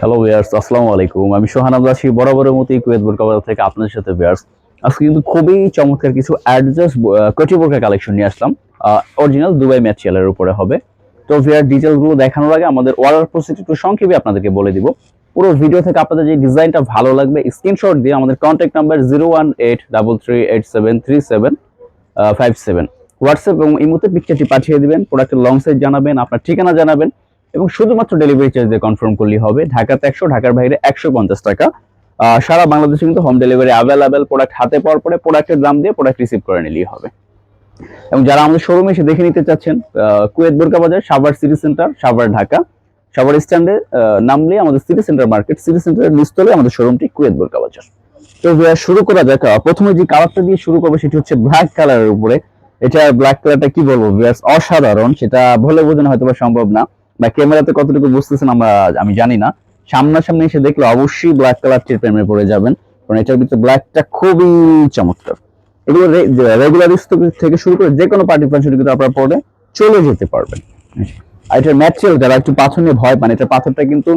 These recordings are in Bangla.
হ্যালো ভিয়ার্স আসসালামু আলাইকুম আমি সোহান আব্বাসী বরাবরের মতোই কুয়েত বোরকা থেকে আপনাদের সাথে ভিয়ার্স আজকে কিন্তু খুবই চমৎকার কিছু অ্যাডজাস্ট কোটি বোরকা কালেকশন নিয়ে আসলাম। অরিজিনাল দুবাই ম্যাটেরিয়ালের উপরে হবে। তো ভিয়ার ডিটেলসগুলো দেখানোর আগে আমাদের অর্ডার প্রসেস একটু সংক্ষেপে আপনাদেরকে বলে দিব। পুরো ভিডিও থেকে আপনাদের যে ডিজাইনটা ভালো লাগবে স্ক্রিনশট দিয়ে আমাদের contact number zero one eight double three eight seven three seven five seven WhatsApp এবং ইমোতে পিকচারটি পাঠিয়ে দিবেন প্রোডাক্টের লং সাইজ জানাবেন, আপনার ঠিকানা জানাবেন। এবং শুধুমাত্র ডেলিভারি চার্জ দিয়ে কনফার্ম করলেই হবে। ঢাকাতে একশো, ঢাকার বাইরে একশো পঞ্চাশ টাকা। সারা বাংলাদেশে কিন্তু হোম ডেলিভারি অ্যাভেলেবেল প্রোডাক্ট হাতে পাওয়ার পরে প্রোডাক্টের দাম দিয়ে প্রোডাক্ট রিসিভ করে নিলেই হবে। এবং যারা আমাদের শোরুমে এসে দেখে নিতে চাচ্ছেন Kuwait Borka Bazar, Savar city centre Savar Dhaka. Savar স্ট্যান্ডে নামলে আমাদের সিটি সেন্টার মার্কেট সিটি সেন্টারের নিচতলে আমাদের শোরুমটি কুয়েত বোরকা বাজার। তো শুরু করা যাক। প্রথমে যে কালারটা দিয়ে শুরু করব সেটি হচ্ছে ব্ল্যাক কালারের উপরে। এটা ব্ল্যাক কালারটা কি বলব অসাধারণ। সেটা বলে বোঝানো হয়তো সম্ভব না। বা ক্যামেরাতে কতটুকু বুঝতেছেন আমরা, আমি জানি না। সামনাসামনি এসে দেখলে অবশ্যই ব্ল্যাক কালারটির প্রেমে পড়ে যাবেন, কারণ এটার ভিতরে ব্ল্যাকটা খুবই চমৎকার। এগুলো রেগুলার থেকে শুরু করে যে কোনো পার্টি ফাংশনে কিন্তু আপনারা পরে চলে যেতে পারবেন। আর এটার ম্যাটেরিয়াল যারা একটু পাথর নিয়ে ভয় পান এটা পাথরটা কিন্তু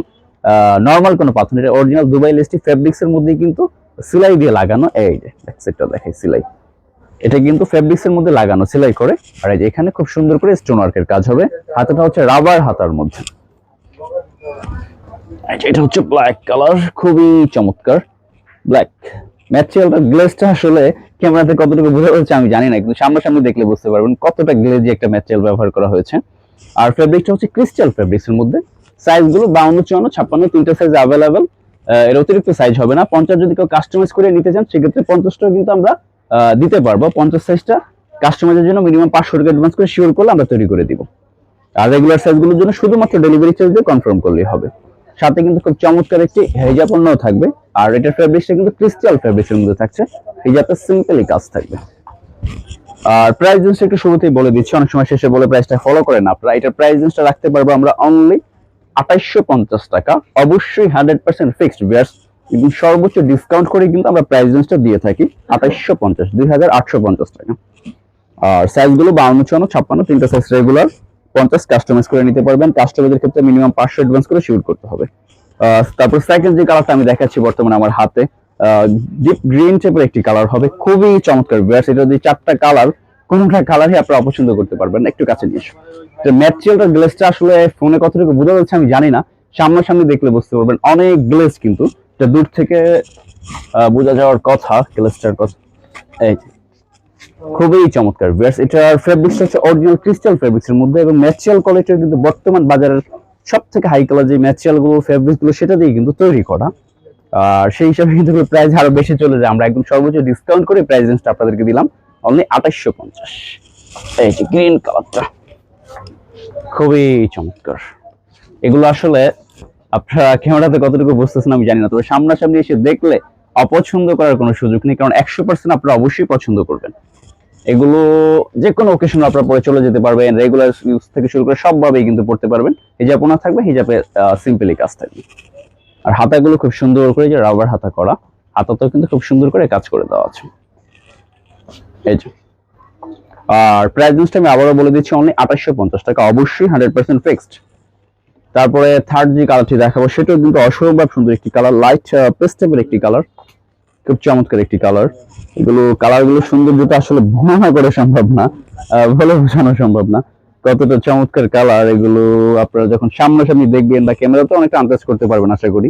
নর্মাল কোনো পাথর এটা অরিজিনাল দুবাই লেস্টি ফেব্রিক্স এর মধ্যেই কিন্তু সিলাই দিয়ে লাগানো। এই যে সেটটা দেখাই, সিলাই। এটা কিন্তু ফেব্রিক্স এর মধ্যে লাগানো, সেলাই করে। আর এই যে এখানে খুব সুন্দর করে স্টোন ওয়ার্কের কাজ হবে। হাতাটা হচ্ছে রাবার হাতার মধ্যে। এটা হচ্ছে ব্ল্যাক কালার খুবই চমৎকার। ব্ল্যাক ম্যাটেরিয়ালটা গ্লেজটা আসলে ক্যামেরাতে কতটুকু বোঝা যাচ্ছে আমি জানি না, কিন্তু সামনাসামনি দেখলে বুঝতে পারবেন কতটা গ্লেজি একটা ম্যাটেরিয়াল ব্যবহার করা হয়েছে। আর ফেব্রিকটা হচ্ছে ক্রিস্টাল ফেব্রিক্স এর মধ্যে। সাইজগুলো বাউন্ন, চুয়ান্ন, ছাপ্পান্ন, তিনটা সাইজ অ্যাভেলেবেল এর অতিরিক্ত সাইজ হবে না। পঞ্চাশ যদি কেউ কাস্টমাইজ করে নিতে চান, সেক্ষেত্রে পঞ্চাশটা কিন্তু আমরা দিতে পারব। পঞ্চাশ সাইজটা কাস্টমাইজের জন্য মিনিমাম পাঁচশো টাকা অ্যাডভান্স করে শিওর করলে আমরা তৈরি করে দিব। আর রেগুলার সাইজগুলোর জন্য শুধুমাত্র ডেলিভারি চার্জ দিয়ে কনফার্ম করলেই হবে। সাথে কিন্তু খুব চমৎকার একটি হেজা পণ্যও থাকবে। আর এটার ফেব্রিক্সটা কিন্তু ক্রিস্টাল ফেব্রিক্সের মধ্যে থাকছে। হেজাতে সিম্পলি কাজ থাকবে। আর প্রাইস জিনিসটা একটু শুরুতেই বলে দিচ্ছি। অনেক সময় শেষে বলে প্রাইসটা ফলো করেন আপনারা এটার প্রাইস জিনিসটা রাখতে পারব আমরা অনলি পঞ্চাশ টাকা। অবশ্যই হান্ড্রেড পার্সেন্ট ফিক্সড বিয়ার্স। এবং সর্বোচ্চ ডিসকাউন্ট করে কিন্তু আমরা প্রাইস জিনিসটা দিয়ে থাকি আঠাইশশো পঞ্চাশ, দুই হাজার আটশো পঞ্চাশ টাকা। আর সাইজগুলো বাউন্ন, চুয়ান্ন, ছাপ্পান্ন, তিনটা সাইজ রেগুলার পঞ্চাশ কাস্টমাইজ করে নিতে পারবেন। কাস্টমাইজের ক্ষেত্রে মিনিমাম পাঁচশো অ্যাডভান্স করে শুট করতে হবে। তারপর সেকেন্ড যে কালারটা আমি দেখাচ্ছি বর্তমানে আমার হাতে ডিপ গ্রিন টাইপের একটি কালার হবে। খুবই চমৎকার বিয়ার্স এটা যদি চারটা কালার কোনটা কালারই আপনারা অপছন্দ করতে পারবেন একটু কাছে নিয়ে এসো। তো ম্যাটেরিয়ালটা গ্লেসটা আসলে ফোনে কতটুকু বোঝা যাচ্ছে আমি জানি না। সামনাসামনি দেখলে বুঝতে পারবেন, অনেক গ্লেস কিন্তু এটা দূর থেকে বোঝা যাওয়ার কথা গ্লেসটার কথা। এই। খুবই চমৎকার। ভিউয়ার্স এটার ফেব্রিক্স হচ্ছে অরিজিনাল ক্রিস্টাল ফেব্রিক্স এর মধ্যে এবং ন্যাচারাল কোয়ালিটির কিন্তু বর্তমান বাজারের সব থেকে হাই কালার যে ম্যাটেরিয়ালগুলো ফেব্রিক্সগুলো, সেটা দিয়ে কিন্তু তৈরি করা। আর সেই হিসাবে কিন্তু প্রাইস আরও বেশি চলে যায়। আমরা একদম সর্বোচ্চ ডিসকাউন্ট করে প্রাইস রেঞ্জটা আপনাদেরকে দিলাম। অনলি আঠাশশো পঞ্চাশ। এই যে গ্রিন কালারটা খুবই চমৎকার। এগুলো আসলে আপনারা ক্যামেরাতে কতটুকু বুঝতেছেন আমি জানি না, তবে সামনাসামনি এসে দেখলে অপছন্দ করার কোনো সুযোগ নেই, কারণ একশো পার্সেন্ট আপনারা অবশ্যই পছন্দ করবেন। এগুলো যে কোনো ওকেশন আপনারা পরে চলে যেতে পারবেন রেগুলার ইউজ থেকে শুরু করে সবভাবেই কিন্তু পড়তে পারবেন। হিজাব ওনা থাকবে, হিজাবে সিম্পলি কাজ থাকবে। আর হাতাগুলো খুব সুন্দর করে যে রাবার হাতা করা, হাতাতেও কিন্তু খুব সুন্দর করে কাজ করে দেওয়া আছে। এই যে। আর প্রাইস আমি আবারও বলে দিচ্ছি অনলি আঠাশশো পঞ্চাশ টাকা। অবশ্যই হান্ড্রেড পার্সেন্ট ফিক্সড তারপরে থার্ড যে কালারটি দেখাবো সেটাও কিন্তু অসম্ভব সুন্দর একটি কালার লাইট পেস্টেবল একটি কালার খুব চমৎকার একটি কালার এগুলো কালারগুলো সৌন্দর্যতা আসলে বর্ণনা করা সম্ভব না বলে বোঝানো সম্ভব না। কতটা চমৎকার কালার এগুলো আপনারা যখন সামনাসামনি দেখবেন বা ক্যামেরাতে অনেকটা আন্দাজ করতে পারবেন, আশা করি।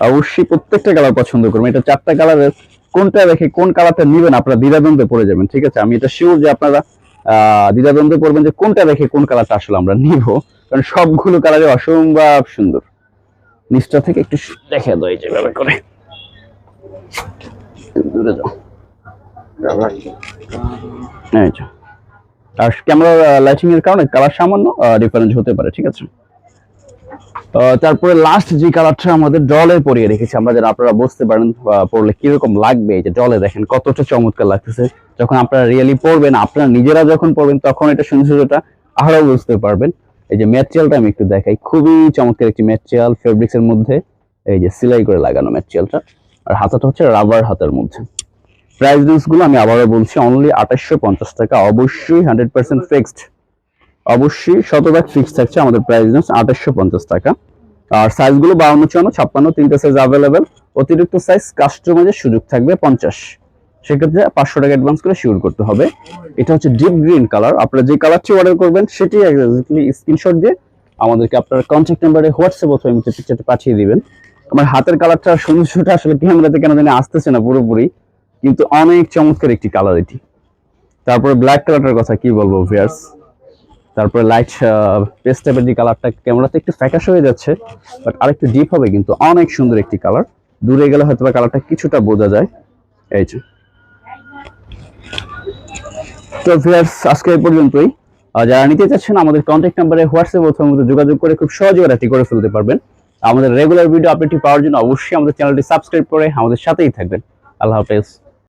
অবশ্যই প্রত্যেকটা কালার পছন্দ করবেন। এটা চারটা কালারের কোনটা রেখে কোন কালারটা নেবেন, আপনারা দ্বিধাদ্বন্দ্বে পড়ে যাবেন, ঠিক আছে? আমি এটা শিওর যে আপনারা দ্বিধাদ্বন্দ্বে পড়বেন যে কোনটা রেখে কোন কালারটা আসলে আমরা নিব। কারণ সবগুলো কালারে অসম্ভব সুন্দর। নিচটা থেকে একটু দেখে দেয় যেভাবে করে। দূরে যাও। আর ক্যামেরা লাইটিং এর কারণে কালার সামান্য ডিফারেন্স হতে পারে, ঠিক আছে? তারপরে লাস্ট যে কালারটা আমাদের ডলে পরিয়ে রেখেছি, আমরা যেন আপনারা বুঝতে পারেন পরলে কীরকম লাগবে, এই যে ডলে দেখেন কতটা চমৎকার লাগতেছে। যখন আপনারা রিয়েলি পড়বেন, আপনারা নিজেরা যখন পড়বেন, তখন এটা সৌন্দর্যটা আরও বুঝতে পারবেন। এই যে ম্যাটেরিয়ালটা আমি একটু দেখাই, খুবই চমৎকার একটি ম্যাটেরিয়াল ফেব্রিক্স এর মধ্যে, এই যে সেলাই করে লাগানো ম্যাটেরিয়ালটা আর হাতাটা হচ্ছে রাবার হাতার মধ্যে। প্রাইস রেঞ্জগুলো আমি আবারও বলছি অনলি আঠাশশো পঞ্চাশ টাকা, অবশ্যই হান্ড্রেড পার্সেন্ট ফিক্সড অবশ্যই শতভাগ ফিক্সড থাকছে আমাদের প্রাইস রেঞ্জ আঠাশশো টাকা। আর সাইজগুলো বাউন্ন, চুয়ান্ন, ছাপ্পান্ন, তিনটে সাইজ অ্যাভেলেবেল অতিরিক্ত সাইজ কাস্টমাইজের সুযোগ থাকবে পঞ্চাশ। সেক্ষেত্রে পাঁচশো টাকা অ্যাডভান্স করে শিওর করতে হবে। এটা হচ্ছে ডিপ গ্রিন কালার আপনারা যে কালারটি অর্ডার করবেন, সেটি স্ক্রিনশট দিয়ে আমাদেরকে আপনার কন্ট্যাক্ট নাম্বারে হোয়াটসঅ্যাপ অথবা এমনিতে পিকচারটা পাঠিয়ে দিবেন। আমার হাতের কালারটা সৌন্দর্যটা আসলে ক্যামেরাতে কেন জানি আসতেছে না পুরোপুরি, কিন্তু অনেক চমৎকার একটি কালার এটি। তারপরে ব্ল্যাক কালারটার কথা কি বলব ভিয়ার্স তারপরে লাইট পেস্ট টাইপের যে কালারটা ক্যামেরাতে একটু ফ্যাকাশ হয়ে যাচ্ছে বাট আরেকটু ডিপ হবে কিন্তু অনেক সুন্দর একটি কালার দূরে গেলে হয়তো কালারটা কিছুটা বোঝা যায়। এই যে। তো ভিউয়ার্স আজকে এই পর্যন্তই। যারা নিতে চাচ্ছেন, আমাদের কন্ট্যাক্ট নাম্বারে হোয়াটসঅ্যাপ অথবা মধ্যে যোগাযোগ করে খুব সহজে অর্ডারটি করে ফেলতে পারবেন। আমাদের রেগুলার ভিডিও আপডেটটি পাওয়ার জন্য অবশ্যই আমাদের চ্যানেলটি সাবস্ক্রাইব করে আমাদের সাথেই থাকবেন। আল্লাহ হাফেজ।